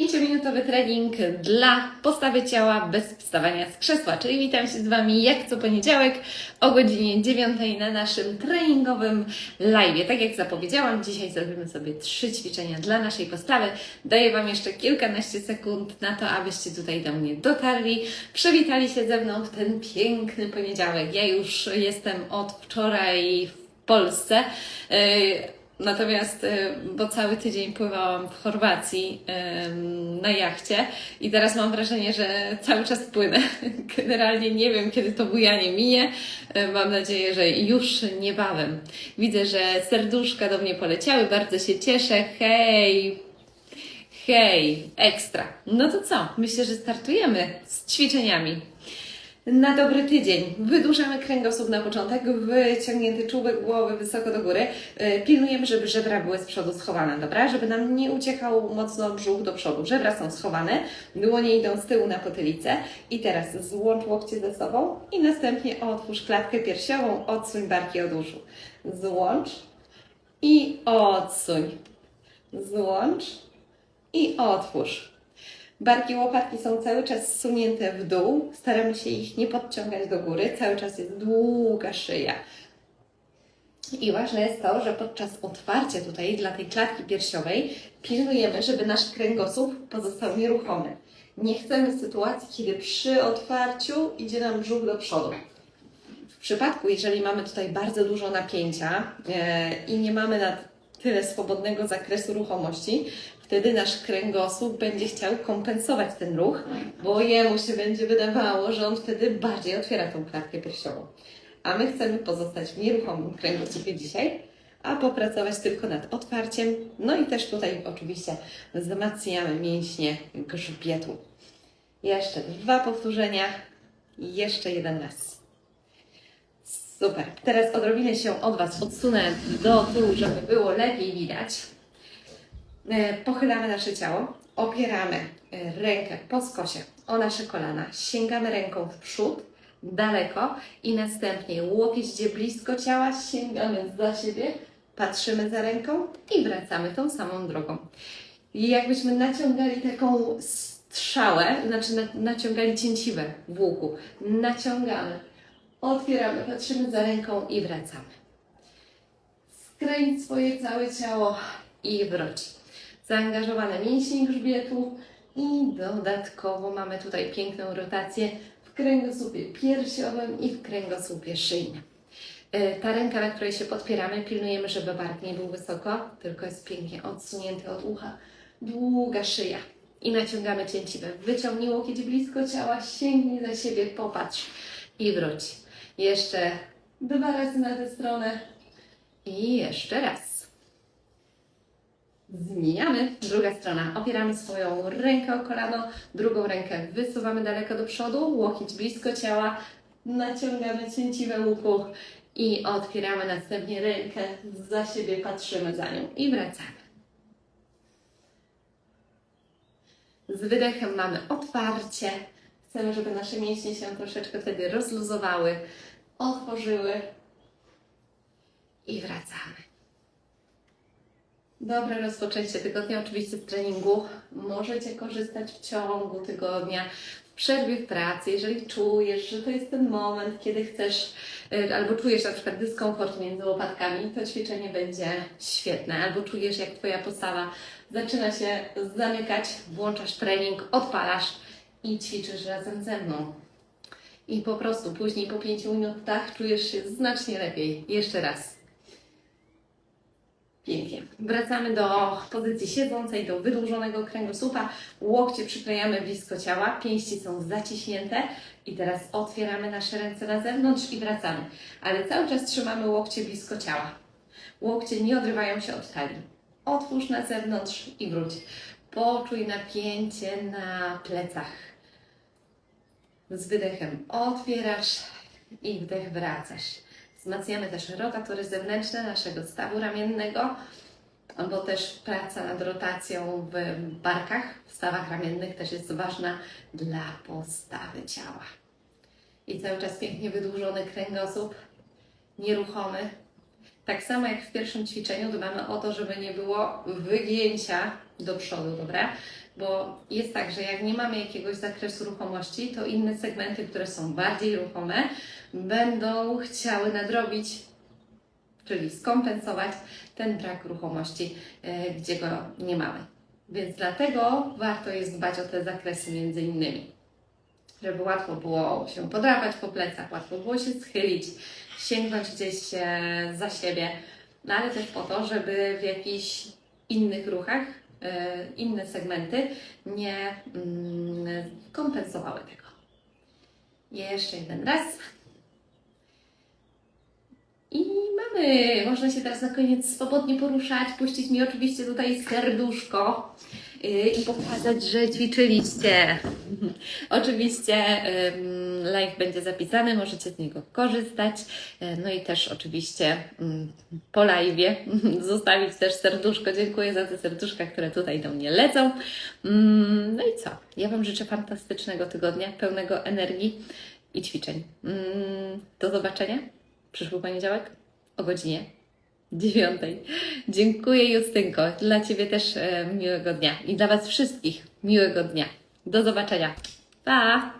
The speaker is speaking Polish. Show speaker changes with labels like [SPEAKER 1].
[SPEAKER 1] 5-minutowy trening dla postawy ciała bez wstawania z krzesła. Czyli witam się z Wami jak co poniedziałek o godzinie 9 na naszym treningowym live. Tak jak zapowiedziałam, dzisiaj zrobimy sobie trzy ćwiczenia dla naszej postawy. Daję Wam jeszcze kilkanaście sekund na to, abyście tutaj do mnie dotarli, przywitali się ze mną w ten piękny poniedziałek. Ja już jestem od wczoraj w Polsce. Natomiast, y, bo cały tydzień pływałam w Chorwacji na jachcie i teraz mam wrażenie, że cały czas płynę. Generalnie nie wiem, kiedy to bujanie minie. Y, Mam nadzieję, że już niebawem. Widzę, że serduszka do mnie poleciały, bardzo się cieszę. Hej! Hej! Ekstra! No to co? Myślę, że startujemy z ćwiczeniami. Na dobry tydzień. Wydłużamy kręgosłup na początek, wyciągnięty czubek głowy wysoko do góry. Yy, Pilnujemy, żeby żebra były z przodu schowane, dobra? Żeby nam nie uciekał mocno brzuch do przodu. Żebra są schowane, dłonie idą z tyłu na potylicę. I teraz złącz łokcie ze sobą i następnie otwórz klatkę piersiową, odsuń barki od uszu. Złącz i odsuń. Złącz i otwórz. Barki łopatki są cały czas zsunięte w dół. Staramy się ich nie podciągać do góry. Cały czas jest długa szyja. I ważne jest to, że podczas otwarcia tutaj dla tej klatki piersiowej pilnujemy, żeby nasz kręgosłup pozostał nieruchomy. Nie chcemy sytuacji, kiedy przy otwarciu idzie nam brzuch do przodu. W przypadku, jeżeli mamy tutaj bardzo dużo napięcia e, i nie mamy na tyle swobodnego zakresu ruchomości, wtedy nasz kręgosłup będzie chciał kompensować ten ruch, bo jemu się będzie wydawało, że on wtedy bardziej otwiera tą klatkę piersiową. A my chcemy pozostać w nieruchomym kręgosłupie dzisiaj, a popracować tylko nad otwarciem. No i też tutaj oczywiście wzmacniamy mięśnie grzbietu. Jeszcze dwa powtórzenia, jeszcze jeden raz. Super. Teraz odrobinę się od Was odsunę do tyłu, żeby było lepiej widać. E, Pochylamy nasze ciało, opieramy e, rękę po skosie o nasze kolana, sięgamy ręką w przód, daleko i następnie łokieć idzie blisko ciała, sięgamy za siebie, patrzymy za ręką i wracamy tą samą drogą. I jakbyśmy naciągali taką strzałę, znaczy na- naciągali cięciwę w łuku, naciągamy, otwieramy, patrzymy za ręką i wracamy. Skręć swoje całe ciało i wróć. Zaangażowane mięśnie grzbietu i dodatkowo mamy tutaj piękną rotację w kręgosłupie piersiowym i w kręgosłupie szyjnym. E, Ta ręka, na której się podpieramy, pilnujemy, żeby bark nie był wysoko, tylko jest pięknie odsunięty od ucha. Długa szyja. I naciągamy cięciwę. Wyciągnij łokieć blisko ciała, sięgnij za siebie, popatrz i wróć. Jeszcze dwa razy na tę stronę i jeszcze raz. Zmieniamy. Druga strona. Opieramy swoją rękę o kolano, drugą rękę wysuwamy daleko do przodu, łokieć blisko ciała, naciągamy cięciwe łuku i otwieramy następnie rękę za siebie, patrzymy za nią i wracamy. Z wydechem mamy otwarcie. Chcemy, żeby nasze mięśnie się troszeczkę wtedy rozluzowały, otworzyły i wracamy. Dobre rozpoczęcie tygodnia, oczywiście z treningu. Możecie korzystać w ciągu tygodnia, w przerwie w pracy, jeżeli czujesz, że to jest ten moment, kiedy chcesz, y, albo czujesz na przykład dyskomfort między łopatkami, to ćwiczenie będzie świetne. Albo czujesz, jak Twoja postawa zaczyna się zamykać, włączasz trening, odpalasz i ćwiczysz razem ze mną. I po prostu później po 5 minutach czujesz się znacznie lepiej. Jeszcze raz. Wracamy do pozycji siedzącej, do wydłużonego kręgosłupa. Łokcie przyklejamy blisko ciała, pięści są zaciśnięte i teraz otwieramy nasze ręce na zewnątrz i wracamy. Ale cały czas trzymamy łokcie blisko ciała. Łokcie nie odrywają się od talii. Otwórz na zewnątrz i wróć. Poczuj napięcie na plecach. Z wydechem otwierasz i wdech wracasz. Wzmacniamy też rotatory zewnętrzne naszego stawu ramiennego, albo też praca nad rotacją w barkach, w stawach ramiennych też jest ważna dla postawy ciała. I cały czas pięknie wydłużony kręgosłup, nieruchomy. Tak samo jak w pierwszym ćwiczeniu dbamy o to, żeby nie było wygięcia do przodu, dobra? bo jest tak, że jak nie mamy jakiegoś zakresu ruchomości, to inne segmenty, które są bardziej ruchome, będą chciały nadrobić, czyli skompensować ten brak ruchomości, e, gdzie go nie mamy. Więc dlatego warto jest dbać o te zakresy między innymi, żeby łatwo było się podrapać po plecach, łatwo było się schylić, sięgnąć gdzieś e, za siebie, no ale też po to, żeby w jakichś innych ruchach e, inne segmenty nie mm, kompensowały tego. Jeszcze jeden raz. I mamy, można się teraz na koniec swobodnie poruszać, puścić mi oczywiście tutaj serduszko yy, i pokazać, że ćwiczyliście. oczywiście live będzie zapisany, możecie z niego korzystać. Yy, No i też oczywiście ym, po live zostawić też serduszko. Dziękuję za te serduszka, które tutaj do mnie lecą. Ym, No i co? Ja Wam życzę fantastycznego tygodnia, pełnego energii i ćwiczeń. Ym, Do zobaczenia przyszły poniedziałek o godzinie dziewiątej. Dziękuję Justynko. Dla Ciebie też e, miłego dnia i dla Was wszystkich miłego dnia. Do zobaczenia. Pa!